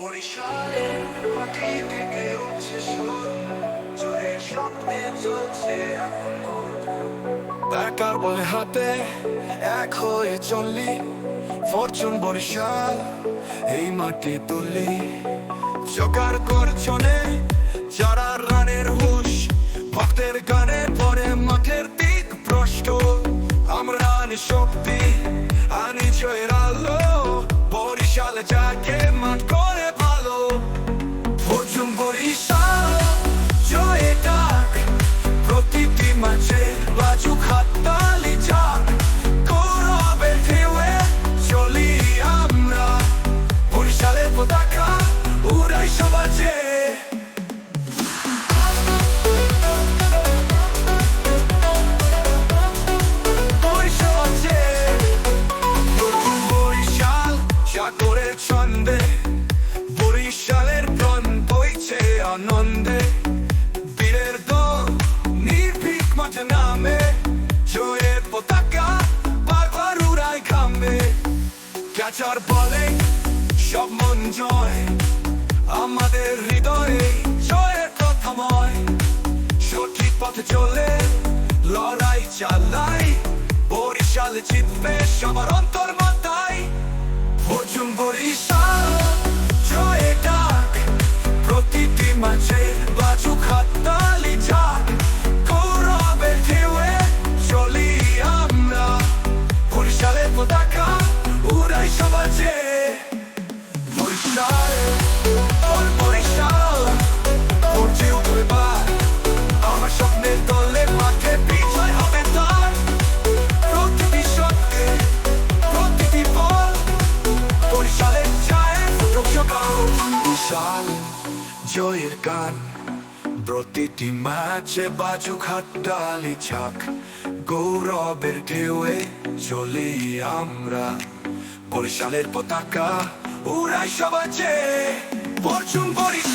বরিশালে মাটি থেকে উঠছে সুর জোরে স্বপ্নে চলছে এখন বলে হাতে এক হয়ে চললি ফরচুন বরিশাল, এই মাটি তুললি জোগাড় করছনে যারা রানের হুশ, ভক্তের গানে পরে মাঠের দিক ভ্রষ্ট। আমরা আনি শক্তি, আনি জয়ের আলো, বরিশালে যাকে মাঠ সাগরের বরিশালের প্রাণ বইছে আনন্দে। বীরের দল নির্ভীক মাঠে নামে, জয়ের পতাকা বারবার উড়ায় ঘামে। ক্যাচার বলে, সব মন জয়, আমাদের হৃদয়ে জয়ের প্রথময়। সঠিক পথে চলে, লড়াই চালাই, বরিশাল জিতবে সবার অন্তর মাথায় Chumbori বিশাল জয়ের গান। প্রতিটি ম্যাচে বাজু খাটালি ছাক গৌরবের ঢেউয়ে চলি আমরা। বরিশালের পতাকা উড়াই সবাচে পরচুম বরিশাল